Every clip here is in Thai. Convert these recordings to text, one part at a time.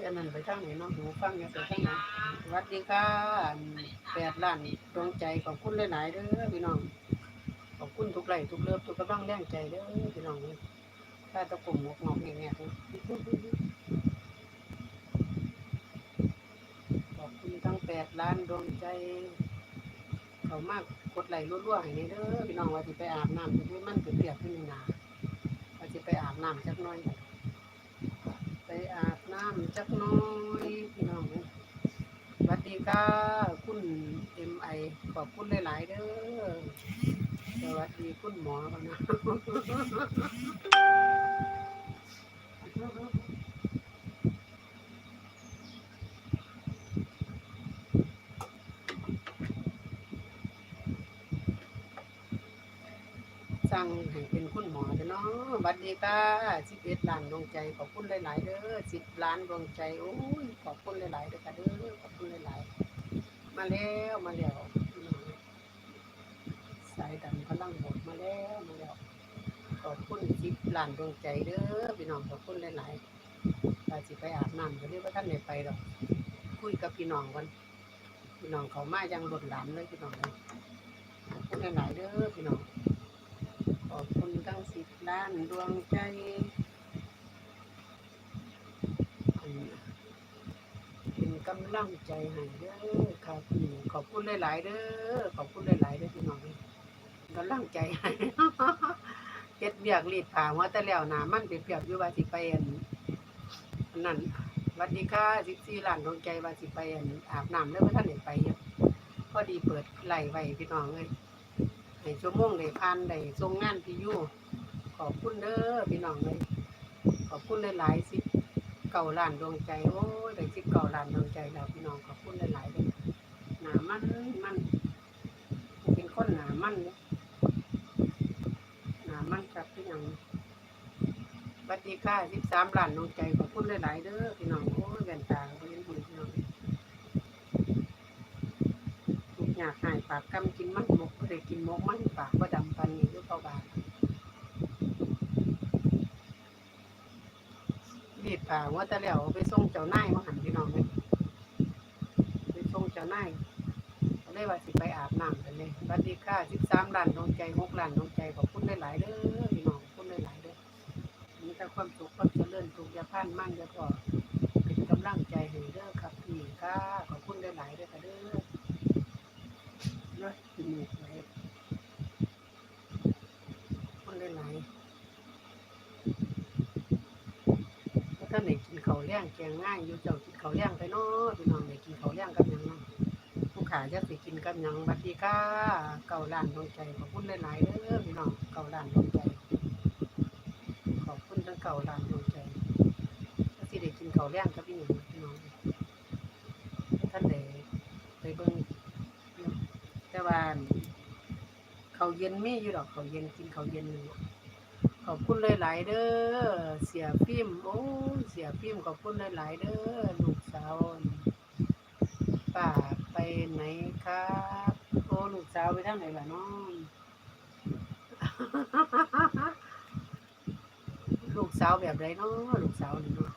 เอ็มันไปทั้งไหนเน้องหูฟังอย่าไปทางไหนสวัสดีค่ะแปดล้านดวงใจขอบคุณหลายๆเด้อพี่น้องขอบคุณทุกไหลทุกเลิฟทุกกำลังแรงใจเด้อพี่น้องถ้าตะกลุ่มหมวกงอกแง่ๆเลยขอบคุณทั้งแปดล้านดวงใจเขามากกดไหลรั่วๆให้นี่เด้อพี่น้องว่าสิไปอาบน้ำจะมันเปียกขึ้นนี่นาว่าสิไปอาบน้ำจักน่อย อาบน้ำจักน้อยพี่น้องสวัสดีค่ะคุณเอ็มไอขอบคุณหลาย ๆ เด้อสวัสดีคุณหมอก่อนนะ สั่งให้เป็นคุณหมอเด้อเนาะสวัสดีค่ะสิบเอ็ดล้านดวงใจขอบคุณหลายๆเด้อสิบล้านดวงใจโอ้ยขอบคุณหลายๆเด้อค่ะเด้อขอบคุณหลายๆมาแล้วมาแล้วพี่น้องสายดันพลังบดมาแล้วมาแล้วขอบคุณสิบล้านดวงใจเด้อพี่น้องขอบคุณหลายๆถ้าสิไปอาบน้ำก็เรียกว่าท่านไหนไปหรอกคุยกับพี่น้องกันพี่น้องเขามายังบดหลานเลยพี่น้องเลยขอบคุณหลายๆเด้อพี่น้อง ขอบคุณทั้งสิบล้านดวงใจเป็นกำลังใจให้เด้อครับอืมขอบคุณหลายๆเด้อขอบคุณหลายๆเด้อพี่น้องกำลังใจให้เฮ็ดเบียกรีดผ้าว่าแต่แล้วหนามันเปียบอยู่ว่าสิไปอันนั่นวัสดีค่ะ14ล้านดวงใจว่าสิไปอันอาบน้ำแล้วบ่ทันได้ไปพอดีเปิดไหลไว้พี่น้องเอ้ย ในชั่วโมงได้พันได้ทรงงานพี่ยู่ขอบคุณเด้อพี่น้องเลยขอบคุณหลายๆสิเก่าล้านดวงใจโอ้ยได้สิเก่าล้านดวงใจแล้วพี่น้องขอบคุณหลายๆเลยหนามันมันเป็นคนหนามันเนี่ยหนามันครับพี่น้องสวัสดีค่ะสิบสามล้านดวงใจขอบคุณหลายๆเด้อพี่น้องโอ้ยแว่นตาเห็นหุ่นพี่น้องทุก อยากหายปากกำกินมันหมกก็ได้กินมกมันปากก็ดำปันนี่ด้วยเข้าบาทรีดผ่าว่าแต่แล้วไปส่งเจ้านายมาหันพี่น้องเลยไปส่งเจ้านายก็เลยว่าสิไปอาบน้ำกันเลยสวัสดีค่ะสิบสามล้านดวงใจหกล้านดวงใจขอบคุณหลายๆเด้อพี่น้องขอบคุณหลายๆเด้อมีแต่ความสุขความเจริญทุกยาพันมั่งยาพอเป็นกำลังใจให้เด้อครับพี่ค่ะขอบคุณหลายๆเด้อค่ะเด้อ เนาะกินหมูไว้คนหลายๆ ถ้าท่านไหนกินข้าเลี้ยงแกงง่ายอยู่เจ้ากินข้าเลี้ยงไปเนาะพี่น้องไหนกินข้าเลี้ยงกับยังผู้ขาจะสิกินกับยังบัดดีค่ะเก่าล้านดวงใจขอบคุณหลายๆเด้อพี่น้องเก่าล้านดวงใจ ขอบคุณทั้งเก่าล้านดวงใจถ้าสิได้กินข้าเลี้ยงกับพี่หยังพี่น้องท่านใดไปเบิ่งแต่ว่าเขาเย็นมีอยู่ดอกเขาเย็นกินเขาเย็นอยู่ ขอบคุณหลาย ๆ เด้อ เสียพิมพ์โอ้เสียพิมพ์ขอบคุณหลาย ๆ เด้อ ลูกสาวป้าไปไหนครับ โอ้ลูกสาวไปทางไหนล่ะน้อง ลูกสาวแบบไรเนาะลูกสาวนี่เนาะ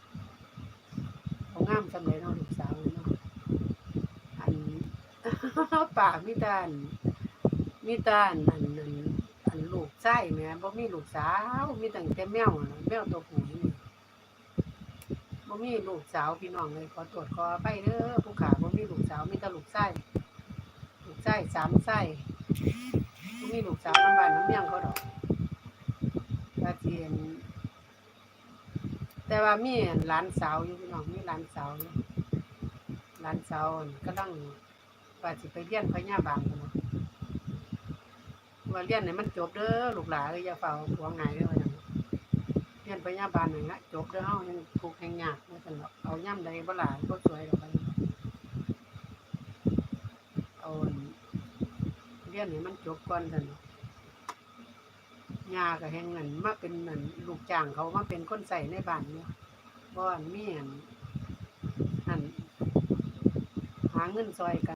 เขางามสำเลยเนาะลูกสาวนี่เนาะอันป่ามีแตานมีแตานอัน นลูกไส้แหม่บ่มีลูกสาว มีตั้งแต่แมวอะนะแมวตัวผู้นี่บ่มีลูกสาวพี่น้องเลยขอตรวจขอไปเด้อผู้ขาบ่มีลูกสาวมีแต่ลูกไส้ลูกไส้สามไส้บ่มีลูกสาวน้ำบ้านน้ำเมียงเขาดอกว่าสิเห็นแต่ว่ามีหลานสาวอยู่พี่น้องมีหลานสาวอยู่หลานสาวนั่นกำลังว่าสิไปเรียนพยาบาลพุ่นน่ะ ว่าเรียนให้มันจบเด้อลูกหลานเอ้ยอย่าเฝ้าหวงหายเด้อว่าจังเรียนพยาบาลนั่นละจบเด้อเฮายังทุกข์ยังยากว่าซั่นดอกเอาย่ำใดบ่หลานบ่สวยดอกว่าซั่นเอาเรียนให้มันจบก่อนซั่นยาก็แฮงนั่นมาเป็นนั่นลูกจ้างเขามาเป็นคนใส่ในบ้านอยู่บ่อันมีอันนั่นหาเงินซอยกัน